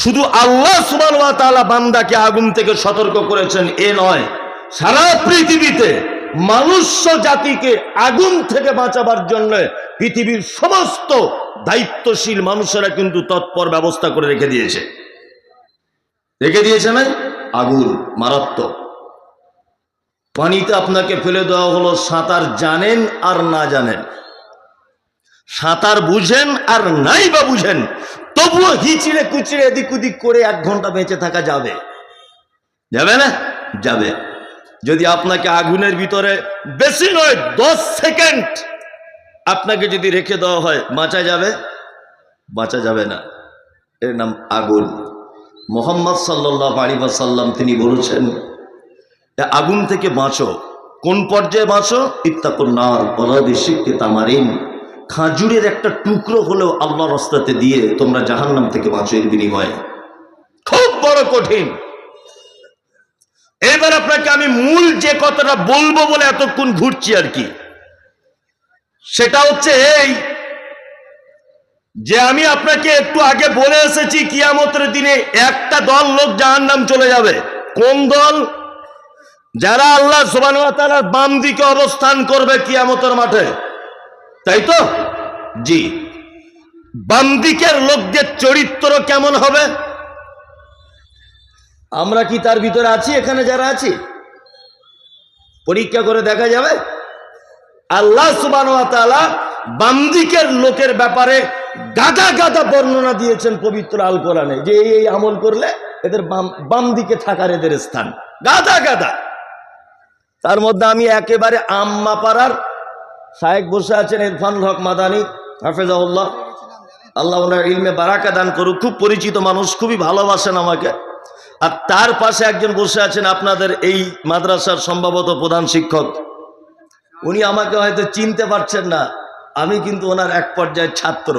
শুধু আল্লাহ বান্দাকে আগুন থেকে সতর্ক করেছেন, এ নয়। সারা পৃথিবীতে মানুষ্য জাতিকে আগুন থেকে বাঁচাবার জন্য পৃথিবীর সমস্ত দায়িত্বশীল মানুষেরা কিন্তু তৎপর ব্যবস্থা করে রেখে দিয়েছে। রেখে দিয়েছে না আগুন, মারাত্মক। পানিতে আপনাকে ফেলে দেওয়া হলো, সাঁতার জানেন আর না জানেন। সাঁতার বুঝেন আর নাই বা বুঝেন তবুও হিচিড়ে কুচিড়ে এদিক ওদিক করে এক ঘণ্টা বেঁচে থাকা যাবে। যাবে না? যাবে। যদি আপনাকে আগুনের ভিতরে বেশি নয়, দশ সেকেন্ড আপনাকে যদি রেখে দেওয়া হয়, বাঁচা যাবে? বাঁচা যাবে না। এর নাম আগুন। মোহাম্মদ সাল্লাহ আলী সাল্লাম তিনি বলেছেন আগুন থেকে বাঁচো। কোন পর্যায়ে বাঁচো? ইত্তাকুন্নার বলাদি শিখকে তামারিন খাজুরের একটা টুকরো হলেও আল্লাহ রাস্তাতে দিয়ে তোমরা জাহান্নাম থেকে বাঁচো এর বিনিময়ে। খুব বড় কঠিন। এবার আপনাকে আমি মূল যে কথাটা বলব বলে এতক্ষণ ঘুরছি আর কি। সেটা হচ্ছে এই যে আমি আপনাকে একটু আগে বলে এসেছি, কিয়ামতের দিনে একটা দল লোক জাহান্নাম চলে যাবে। কোন দল? যারা আল্লাহ সোবান বাম দিকে অবস্থান করবে কিয়ামতের মাঠে। তাই তো? জি। বাম দিকের লোকদের চরিত্র কেমন হবে? আমরা কি তার ভিতরে আছি? এখানে যারা আছি? পরীক্ষা করে দেখা যাবে। আল্লাহ সুবান বাম দিকের লোকের ব্যাপারে গাদা গাদা বর্ণনা দিয়েছেন পবিত্র আল কোরআনে। যে এই আমল করলে এদের বাম বাম দিকে থাকার এদের স্থান। গাদা গাদা। তার মধ্যে আমি একেবারে আম্মা পাড়ার সাহেব বসে আছেন ইরফান হক মাদানি হাফেজাউল্লাহ আল্লাহ ওনার ইলমে বারাকা দান করুক। খুব পরিচিত মানুষ, খুবই ভালোবাসেন আমাকে। আর তার পাশে একজন বসে আছেন আপনাদের এই মাদ্রাসার সম্ভবত প্রধান শিক্ষক। উনি আমাকে হয়তো চিনতে পারছেন না, আমি কিন্তু ওনার এক পর্যায়ের ছাত্র।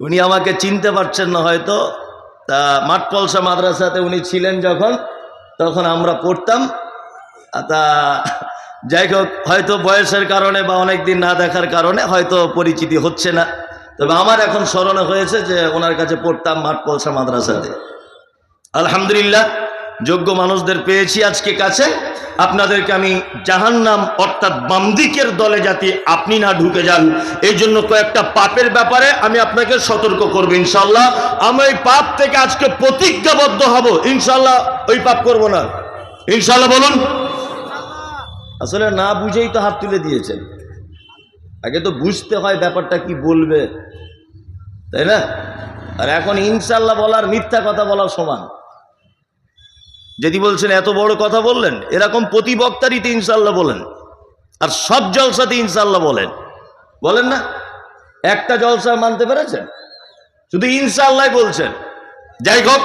উনি আমাকে চিনতে পারছেন না হয়তো। তা মাঠপলসা মাদ্রাসাতে উনি ছিলেন যখন, তখন আমরা পড়তাম। তা যাই হোক, হয়তো বয়সের কারণে বা অনেক দিন না দেখার কারণে হয়তো পরিচিতি হচ্ছে না। তবে আমার এখন স্মরণে হয়েছে যে ওনার কাছে পড়তাম মাঠপলসা মাদ্রাসাতে। আলহামদুলিল্লাহ, যোগ্য মানুষদের পেয়েছি আজকে কাছে। আপনাদেরকে আমি জাহান্নাম অর্থাৎ বামদিকের দলে যাতে আপনি না ঢুকে যান, এই জন্য কয়েকটা পাপের ব্যাপারে আমি আপনাকে সতর্ক করব ইনশাল্লাহ আমি ওই পাপ থেকে আজকে প্রতিজ্ঞাবদ্ধ হব। ইনশাল্লাহ ওই পাপ করব না। ইনশাল্লাহ বলুন। আসলে না বুঝেই তো হাত তুলে দিয়েছেন। আগে তো বুঝতে হয় ব্যাপারটা কি বলবে। তাই না? আর এখন ইনশাল্লাহ বলার, মিথ্যা কথা বলার সমান। যদি বলছেন, এত বড় কথা বললেন? এরকম প্রতি বক্তারিতে ইনশাল্লাহ বলেন। আর সব জলসাতে ইনশাল্লাহ বলেন। বলেন না? একটা জলসা মানতে পেরেছেন? শুধু ইনশাল্লাহ বলছেন। যাই হোক,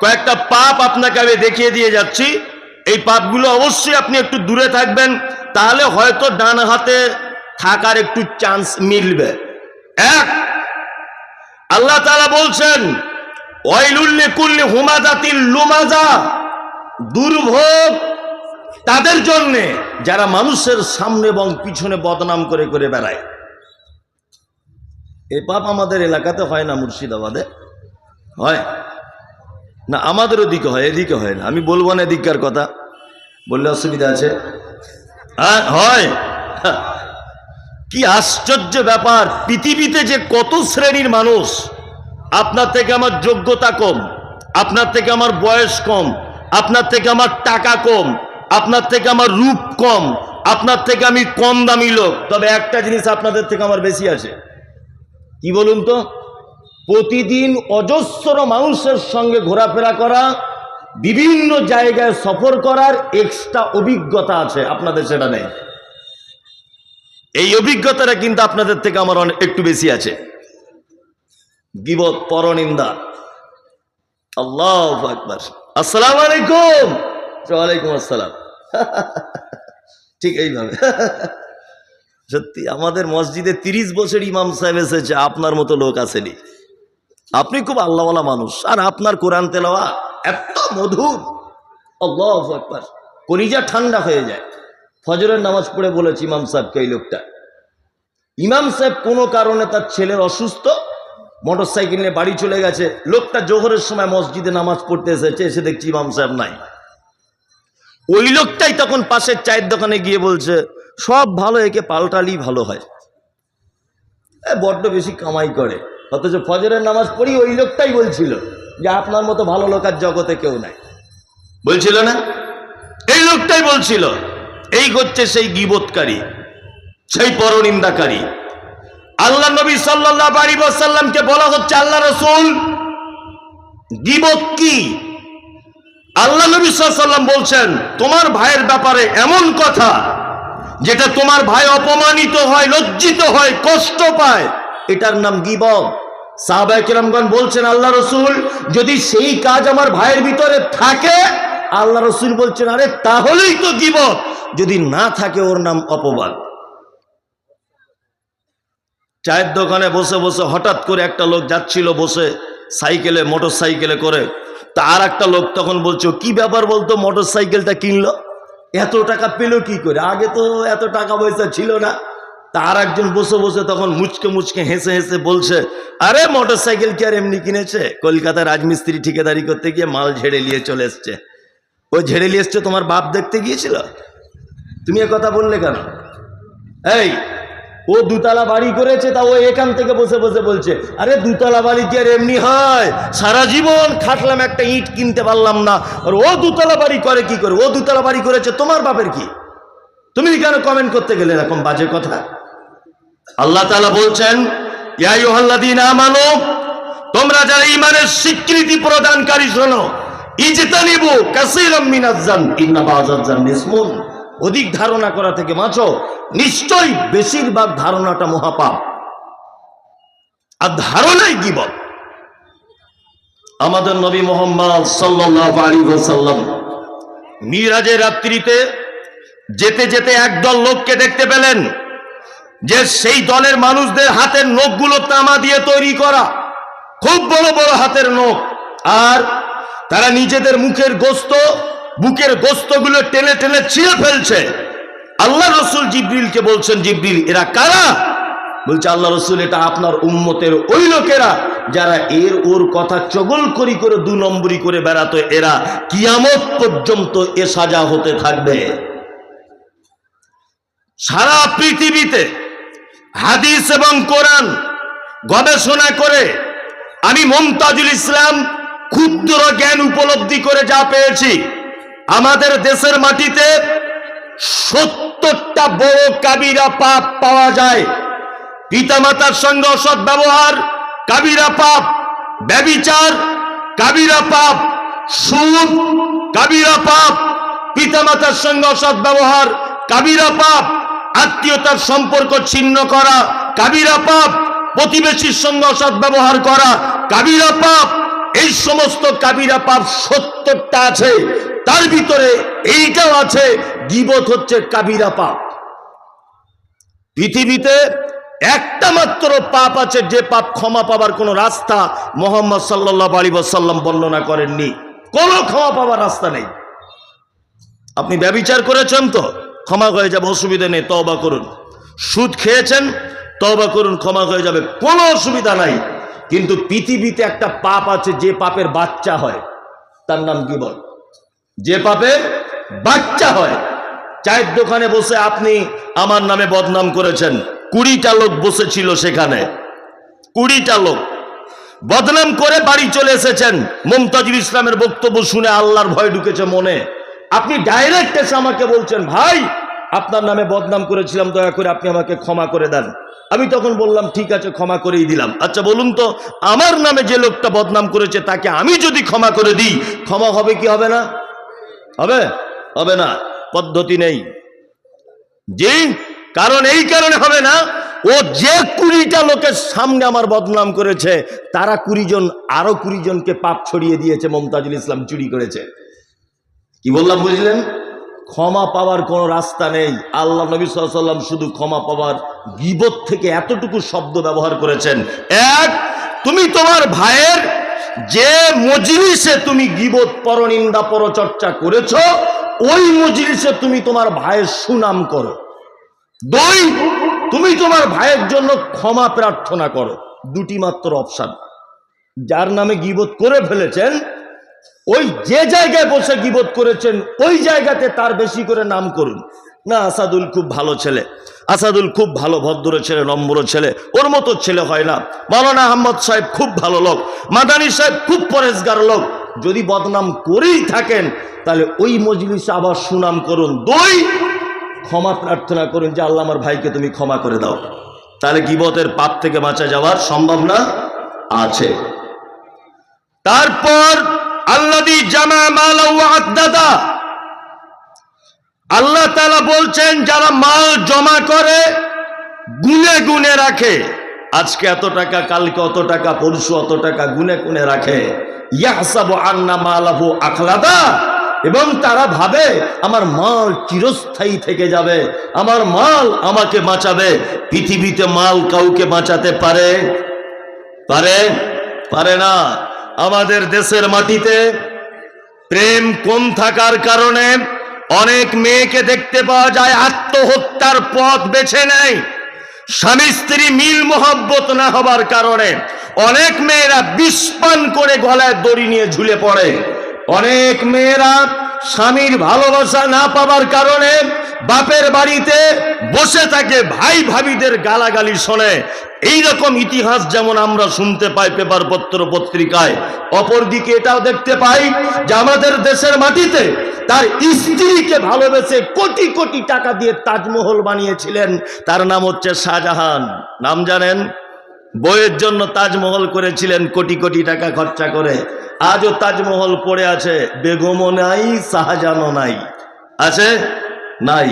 কয়েকটা পাপ আপনাকে আমি দেখিয়ে দিয়ে যাচ্ছি। এই পাপগুলো অবশ্যই আপনি একটু দূরে থাকবেন, তাহলে হয়তো ডান হাতে থাকার একটু চান্স মিলবে। এক, আল্লাহ তালা বলছেন ওয়াইলুল্লি কুল্লি হুমাজাতিল লুমাজা, দুর্ভোগ তাদের জন্যে যারা মানুষের সামনে এবং পিছনে বদনাম করে করে বেড়ায়। এ পাপ আমাদের এলাকাতে হয় না, মুর্শিদাবাদে? হয়। না আমাদের ওদিকে হয়, এদিকে হয় না। আমি বলব না এদিককার কথা। বললে অসুবিধা আছে? হ্যাঁ হয়। কি আশ্চর্য ব্যাপার, পৃথিবীতে যে কত শ্রেণির মানুষ, আপনার থেকে আমার যোগ্যতা কম, আপনার থেকে আমার বয়স কম, আপনার থেকে আমার টাকা কম, আপনার থেকে আমার রূপ কম, আপনার থেকে আমি কম দামি লোক। তবে একটা জিনিস আপনাদের থেকে আমার বেশি আছে। কি বলুন তো? প্রতিদিন অজস্র মানুষের সঙ্গে ঘোরাফেরা করা, বিভিন্ন জায়গায় সফর করার এক্সট্রা অভিজ্ঞতা আছে। আপনাদের সেটা নেই। এই অভিজ্ঞতাটা কিন্তু আপনাদের থেকে আমার অনেক একটু বেশি আছে। গিবত, পরনিন্দা। আল্লাহ আকবার। আসসালামু আলাইকুম। ওয়ালাইকুম আসসালাম। ঠিক এইভাবে। সত্যি, আমাদের মসজিদে তিরিশ বছর ইমাম সাহেব এসেছে, আপনার মতো লোক আসেনি। আপনি খুব আল্লাহওয়ালা মানুষ। আর আপনার কোরআন তেলাওয়া এত মধুর। আল্লাহ আকবার। কলিজা ঠান্ডা হয়ে যায়। ফজরের নামাজ পড়ে বলেছি ইমাম সাহেবকে এই লোকটা। ইমাম সাহেব কোনো কারণে তার ছেলের অসুস্থ মোটর সাইকেল নিয়ে বাড়ি চলে গেছে। লোকটা জোহরের সময় মসজিদে নামাজ পড়তে এসেছে, এসে দেখছি ইমাম সাহেব নাই। ওই লোকটাই তখন পাশের চায়ের দোকানে গিয়ে বলছে, সব ভালো, একে পাল্টালি ভালো হয়। বড্ড বেশি কামাই করে। অথচ ফজরের নামাজ পড়ি ওই লোকটাই বলছিল যে আপনার মতো ভালো লোক আর জগতে কেউ নাই। বলছিল না? এই লোকটাই বলছিল, এই হচ্ছে সেই গিবতকারী সেই পরনিন্দাকারী। আল্লাহ নবী সাল্লাহ আলী সাল্লামকে বলা হচ্ছে আল্লাহ রসুল। গিবত কি? আল্লাহ নবী সাল্লাম বলছেন, তোমার ভাইয়ের ব্যাপারে এমন কথা যেটা তোমার ভাই অপমানিত হয়, লজ্জিত হয়, কষ্ট পায়। এটার নাম গিবত। সাহবাইকেরামগণ বলছেন, আল্লাহ রসুল, যদি সেই কাজ আমার ভাইয়ের ভিতরে থাকে, আল্লাহ রসুল বলছেন, আরে, তাহলেই তো গিবত। যদি না থাকে, ওর নাম অপবাদ। চায়ের দোকানে বসে বসে হঠাৎ করে একটা লোক যাচ্ছিল বসে সাইকেলে মোটর সাইকেলে করে। তা আর একটা লোক তখন বলছো, কি ব্যাপার বলতো মোটর সাইকেলটা কিনলো? এত টাকা পেল কি করে? আগে তো এত টাকা পয়সা ছিল না। তার একজন বসে বসে তখন মুচকে মুচকে হেসে হেসে বলছে, আরে মোটর সাইকেল কি আর এমনি কিনেছে? কলকাতায় রাজমিস্ত্রি ঠিকাদারি করতে গিয়ে মাল ঝেড়ে নিয়ে চলে এসছে। ও ঝেড়ে নিয়ে এসছে তোমার বাপ দেখতে গিয়েছিল? তুমি এ কথা বললে কেন? এই, ও দুতলা বাড়ি করেছে, তা ও এখান থেকে বসে বসে বলছে, আরে দুতলা বাড়ি কি আর এমনি হয়? সারা জীবন খাটলাম একটা ইট কিনতে পারলাম না। আর ও দুতলা বাড়ি করে কি করে? ও দুতলা বাড়ি করেছে, তোমার বাপের কি? তুমি কেন কমেন্ট করতে গেলে এরকম বাজে কথা? আল্লাহ তাআলা বলছেন আমানু, তোমরা যারা ঈমানের স্বীকৃতি প্রদানকারী শোনো অধিক ধারণা করা থেকে বেশিরভাগ ধারণাটা মহাপাপ। আর ধারণাই গিবত। আমাদের নবী মোহাম্মদ সাল্লাল্লাহু মিরাজের রাত্রিতে যেতে যেতে একদল লোককে দেখতে পেলেন। যে সেই দলের মানুষদের হাতের নখগুলো তামা দিয়ে তৈরি করা। খুব বড় বড় হাতের নখ। আর তারা নিজেদের মুখের গোস্ত, বুকের গোস্তগুলো টেনে টেনে ছিঁড়ে ফেলছে। আল্লাহ রসুল জিব্রিলকে বলছেন, জিব্রিল, এরা কারা? বলছে, আল্লাহ রসুল, এটা আপনার উম্মতের ওই লোকেরা যারা এর ওর কথা চগল করি করে দু নম্বরি করে বেড়াতো, এরা কিয়ামত পর্যন্ত এ সাজা হতে থাকবে। সারা পৃথিবীতে হাদিস এবং কোরআন গবেষণা করে আমি মমতাজুল ইসলাম ক্ষুদ্র জ্ঞান উপলব্ধি করে যা পেয়েছি, আমাদের দেশের মাটিতে সত্তরটা বড় কাবিরা পাপ পাওয়া যায়। পিতামাতার সঙ্গে অসৎ ব্যবহার, কাবিরা পাপ, ব্যবিচার, কাবিরা পাপ, সুদ, কাবিরা পাপ, পিতামাতার সঙ্গে অসৎ ব্যবহার, কাবিরা পাপ আত্মীয়তার সম্পর্ক ছিন্ন করা, কাবিরা পাপ, প্রতিবেশীর সঙ্গে অসৎ ব্যবহার করা, কাবিরা পাপ, এই সমস্ত কাবিরা পাপ সত্তরটা আছে, তার ভিতরে এইটাও আছে, গিবত হচ্ছে কাবিরা পাপ। পৃথিবীতে একটা মাত্র পাপ আছে, যে পাপ ক্ষমা পাবার কোনো রাস্তা মোহাম্মদ সাল্লাহ আলী সাল্লাম বর্ণনা করেননি। কোনো ক্ষমা পাবার রাস্তা নেই। আপনি ব্যবিচার করেছেন তো? ক্ষমা হয়ে যাবে, অসুবিধা নেই তবা করুন। সুদ খেয়েছেন তবা করুন, ক্ষমা হয়ে যাবে, কোনো অসুবিধা নাই। কিন্তু পৃথিবীতে একটা পাপ আছে, যে পাপের বাচ্চা হয়, তার নাম কি বল? যে পাপের বাচ্চা হয়, চায়ের দোকানে বসে আপনি আমার নামে বদনাম করেছেন, কুড়িটা লোক বসেছিল সেখানে, কুড়িটা লোক। বদনাম করে বাড়ি চলে এসেছেন, মমতাজুল ইসলামের বক্তব্য শুনে আল্লাহর ভয় ঢুকেছে মনে। আপনি ডাইরেক্ট এসে আমাকে বলছেন, ভাই, আপনার নামে বদনাম করেছিলাম, দয়া করে আপনি আমাকে ক্ষমা করে দেন। আমি তখন বললাম, ঠিক আছে, ক্ষমা করেই দিলাম। আচ্ছা বলুন তো, আমার নামে যে লোকটা বদনাম করেছে, তাকে আমি যদি ক্ষমা করে দিই, ক্ষমা হবে কি হবে না? হবে? হবে না, পদ্ধতি নেই। জি, কারণ এই কারণে হবে না, ও যে কুড়িটা লোকের সামনে আমার বদনাম করেছে, তারা কুড়ি জন, আরও কুড়ি জনকে পাপ ছড়িয়ে দিয়েছে, মমতাজুল ইসলাম চুরি করেছে। কি বললাম, বুঝলেন? ক্ষমা পাওয়ার কোনো রাস্তা নেই। আল্লাহ নবী সাল্লাম শুধু ক্ষমা পাওয়ার গিবত থেকে এতটুকু শব্দ ব্যবহার করেছেন। এক, তুমি তোমার ভাইয়ের যে মজলিসে তুমি গিবত পরনিন্দা পরচর্চা করেছ, ওই মজলিসে তুমি তোমার ভাইয়ের সুনাম করো। দুই, তুমি তোমার ভাইয়ের জন্য ক্ষমা প্রার্থনা করো। দুটি মাত্র অপশান। যার নামে গিবত করে ফেলেছেন ওই যে জায়গায় বসে গিবত করেছেন, ওই জায়গাতে তার বেশি করে নাম করুন। না, আসাদুল খুব ভালো ছেলে। আসাদুল খুব ভালো ভদ্র ছেলে, নম্র ছেলে। ওর মতো ছেলে হয় না। মাওলানা আহমদ সাহেব খুব ভালো লোক। মাদানী সাহেব খুব পরেশগার লোক। যদি বদনাম করেই থাকেন, তাহলে ওই মজলিসে আবার সুনাম করুন। দুই, ক্ষমা প্রার্থনা করুন যে, আল্লাহ আমার ভাইকে তুমি ক্ষমা করে দাও। তাহলে গিবতের পাপ থেকে বাঁচা যাওয়ার সম্ভাবনা আছে। তারপর আল্লাহ তালা বলছেন, যারা মাল জমা করে, গুনে গুনে রাখে। আজকে এত টাকা, কালকে অত টাকা, পরশু অত টাকা, গুনে গুনে রাখে। ইয়াহসাবু আন্না মালাহু আখলাদা। এবং তারা ভাবে, আমার মাল চিরস্থায়ী থেকে যাবে, আমার মাল আমাকে বাঁচাবে। পৃথিবীতে মাল কাউকে বাঁচাতে পারে? পারে? পারে না। আমাদের দেশের মাটিতে প্রেম কম থাকার কারণে অনেক মেয়েকে দেখতে পাওয়া যায় আত্মহত্যার পথ বেছে নেয়। স্বামী স্ত্রী মিল মোহব্বত না হবার কারণে অনেক মেয়েরা বিস্পান করে গলায় দড়ি নিয়ে ঝুলে পড়ে। অনেক মেয়েরা স্বামীর ভালোবাসা না পাবার কারণে বাপের বাড়িতে বসে থাকে ভাই ভাবিদের গালাগালি শোনে। এই রকম ইতিহাস যেমন আমরা শুনতে পাই পেপার পত্র পত্রিকায়, অপরদিকে এটাও দেখতে পাই যে আমাদের দেশের মাটিতে তার স্ত্রীকে ভালোবেসে কোটি কোটি টাকা দিয়ে তাজমহল বানিয়েছিলেন। তার নাম হচ্ছে শাহজাহান। নাম জানেন? বইয়ের জন্য তাজমহল করেছিলেন কোটি কোটি টাকা খরচা করে। আজও তাজমহল পড়ে আছে। বেগমও নাই শাহজাহানও নাই। আছে? নাই।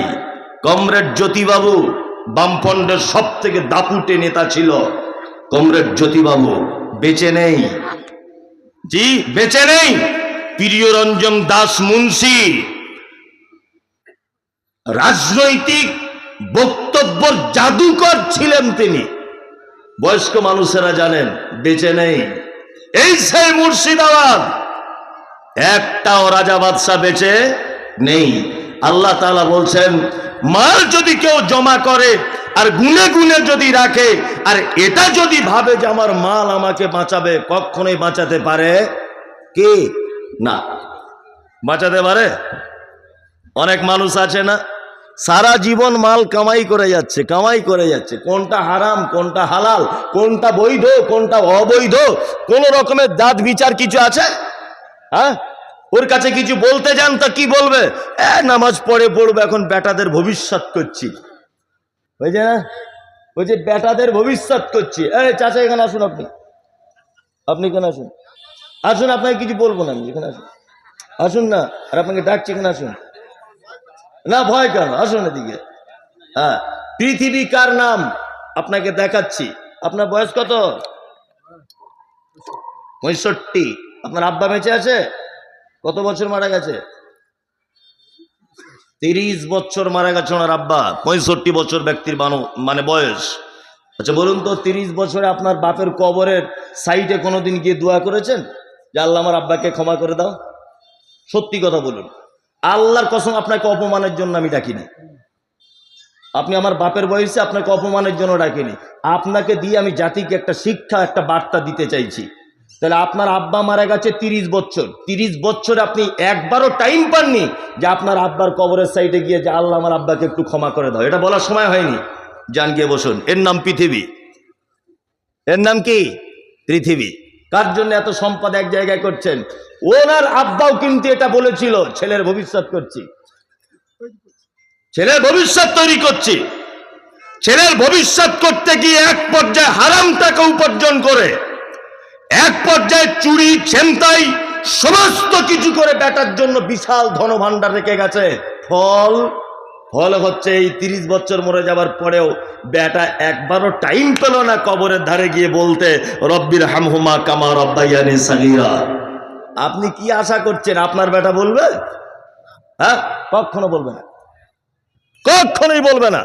কমরেড জ্যোতিবাবু বামফ্রন্টের সব থেকে দাপুটে নেতা ছিল। কমরেড জ্যোতিবাবু বেঁচে নেই। জি বেঁচে নেই। প্রিয়রঞ্জন দাস মুন্সি রাজনৈতিক বক্তব্য জাদুকর ছিলেন তিনি। বয়স্ক মানুষেরা জানেন বেঁচে নেই। এই সেই মুর্শিদাবাদ। একটাও রাজা বাদশাহ বেঁচে নেই। আল্লাহ তালা বলছেন, মাল যদি কেউ জমা করে আর গুনে গুনে যদি রাখে, আর এটা যদি ভাবে যে আমার মাল আমাকে বাঁচাবে, কখনোই বাঁচাতে পারে কে? না। বাঁচাতে পারে? অনেক মানুষ আছে না, সারা জীবন মাল কামাই করে যাচ্ছে, কামাই করে যাচ্ছে। কোনটা হারাম, কোনটা হালাল, কোনটা বৈধ, কোনটা অবৈধ, কোন রকমের দাঁত বিচার কিছু আছে? হ্যাঁ? ওর কাছে কিছু বলতে যান তা কি বলবে? এ, নামাজ পড়ে পড়বে, এখন বেটাদের ভবিষ্যৎ করছি। বুঝছে না? বলছে বেটাদের ভবিষ্যৎ করছি। এই চাচা, এখানে আসুন আপনি। আপনি এখানে আসুন। আসুন, আপনাকে কিছু বলব না আমি, এখানে আসুন। আসুন না, আর আপনাকে ডাকছি, এখানে আসুন। না, ভয় কেন? আসুন এদিকে। হ্যাঁ পৃথিবী কার নাম? আপনাকে দেখাচ্ছি। আপনার বয়স কত? পঁয়ষট্টি। আপনার আব্বা বেঁচে আছে? কত বছর মারা গেছে? তিরিশ বছর মারা গেছে ওনার আব্বা, পঁয়ষট্টি বছর ব্যক্তির মানে বয়স। আচ্ছা বলুন তো, তিরিশ বছরে আপনার বাপের কবরের সাইডে কোনোদিন গিয়ে দোয়া করেছেন? যে আল্লাহ আমার আব্বাকে ক্ষমা করে দাও। সত্যি কথা বলুন। আল্লাহর কসম, আপনাকে অপমানের জন্য আমি ডাকিনি। আপনি আমার বাপের বয়সে আপনাকে অপমানের জন্য ডাকিনি। আপনাকে দিয়ে আমি জাতিকে একটা শিক্ষা, একটা বার্তা দিতে চাইছি। তাহলে আপনার আব্বা মারা গেছে তিরিশ বছর। তিরিশ বছর আপনি একবারও টাইম পাননি যে আপনার আব্বার কবরের সাইডে গিয়ে যে আল্লাহ আমার আব্বাকে একটু ক্ষমা করে দাও। এটা বলার সময় হয়নি। যান গিয়ে বসুন। এর নাম পৃথিবী। এর নাম কি? পৃথিবী। কার জন্য এত সম্পদ এক জায়গায় করছেন? ওনার আব্বাও কিন্তু এটা বলেছিল, ছেলের ভবিষ্যৎ করছি। ছেলের ভবিষ্যৎ তৈরি করছি। ছেলের ভবিষ্যৎ করতে গিয়ে এক পর্যায়ে হারাম টাকা উপার্জন করে। এক পর্যায়ে চুরি, ছেমতাই, সমস্ত কিছু করে বেটার জন্য বিশাল ধনভাণ্ডার রেখে গেছে। ফল ফল হচ্ছে এই তিরিশ বছর মরে যাবার পরেও বেটা একবারও টাইম পেল না কবরের ধারে গিয়ে বলতে, রব্বির হামহুমা কামা রব্বাইয়ানি সাগিরা। আপনি কি আশা করছেন আপনার বেটা বলবে? হ্যাঁ? কখনো বলবে না। কখনোই বলবে না।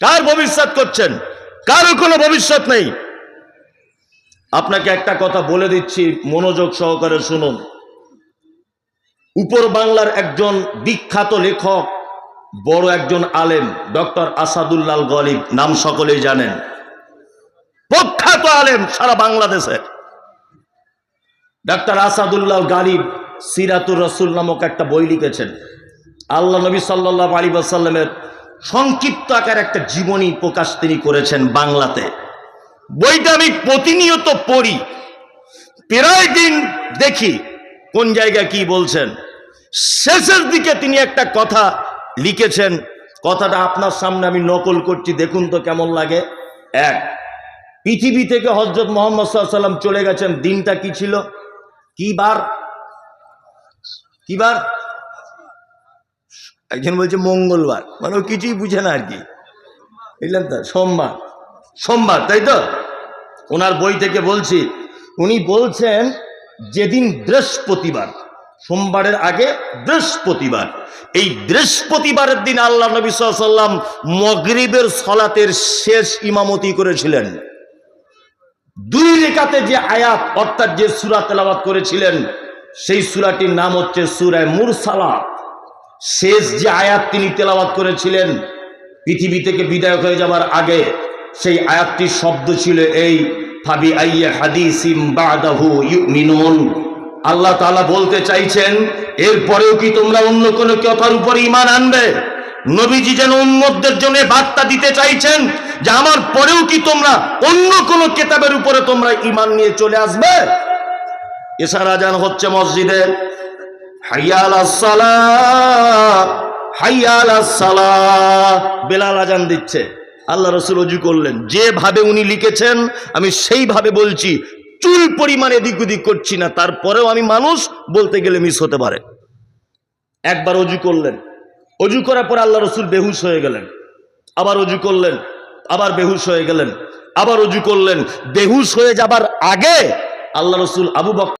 কার ভবিষ্যৎ করছেন? কারও কোনো ভবিষ্যৎ নেই। আপনাকে একটা কথা বলে দিচ্ছি, মনোযোগ সহকারে শুনুন। উপর বাংলার একজন বিখ্যাত লেখক, বড় একজন আলেম, ডক্টর আসাদুল্লাল গলিব, নাম সকলেই জানেন। প্রখ্যাত আলেম সারা বাংলাদেশের ডাক্তার আসাদুল্লাহ গালিব সিরাতুর রসুল নামক একটা বই লিখেছেন। আল্লাহ নবী সাল্লাহ আলী আসাল্লামের সংক্ষিপ্ত আকার একটা জীবনী প্রকাশ তিনি করেছেন বাংলাতে। বইটা আমি প্রতিনিয়ত পড়ি। প্রায় দিন দেখি কোন জায়গায় কি বলছেন। শেষের দিকে তিনি একটা কথা লিখেছেন। কথাটা আপনার সামনে আমি নকল করছি, দেখুন তো কেমন লাগে। এক, পৃথিবী থেকে হজরত মোহাম্মদ সাল্লাম চলে গেছেন, দিনটা কি ছিল? কি বার? কি বার? একজন বলছে মঙ্গলবার। মানে কিছুই বুঝে না আর কি। বুঝলেন তো? সোমবার। সোমবার, তাই তো? ওনার বই থেকে বলছি, উনি বলছেন যেদিন বৃহস্পতিবার, সোমবারের আগে বৃহস্পতিবার, এই বৃহস্পতিবারের দিন আল্লাহ নবী সাল্লাম মগরিবের সলাতের শেষ ইমামতি করেছিলেন। দুই রেখাতে যে আয়াত, অর্থাৎ যে সুরা তেলাবাত করেছিলেন, সেই সুরাটির নাম হচ্ছে সুরায় মুরসালাত। শেষ যে আয়াত তিনি তেলাবাত করেছিলেন, পৃথিবী থেকে বিদায় হয়ে যাবার আগে সেই আয়াতটির শব্দ ছিল এই ফাবি আইয়ে হাদিসিম বাদাহু ইউমিনুন। আল্লাহ তাআলা বলতে চাইছেন, এরপরেও কি তোমরা অন্য কোনো কথার উপরে ইমান আনবে? নবীজি যেন উম্মতদের জন্য বার্তা দিতে চাইছেন যে আমার পরেও কি তোমরা অন্য কোনো কেতাবের উপরে তোমরা ইমান নিয়ে চলে আসবে? এছাড়া আজান হচ্ছে মসজিদে। হাইয়াল হাইয়াল বেলাল আজান দিচ্ছে। আল্লাহ রসুল অজু করলেন। যেভাবে উনি লিখেছেন, আমি সেইভাবে বলছি, চুল পরিমাণ এদিক ওদিক করছি না, তারপরেও আমি মানুষ বলতে গেলে মিস হতে পারে। একবার অজু করলেন। অজু করার পর আল্লাহ রসুল বেহুশ হয়ে গেলেন। আবার অজু করলেন, আবার বেহুশ হয়ে গেলেন, আবার অজু করলেন। বেহুশ হয়ে যাবার আগে আল্লাহ রসুল আবু বক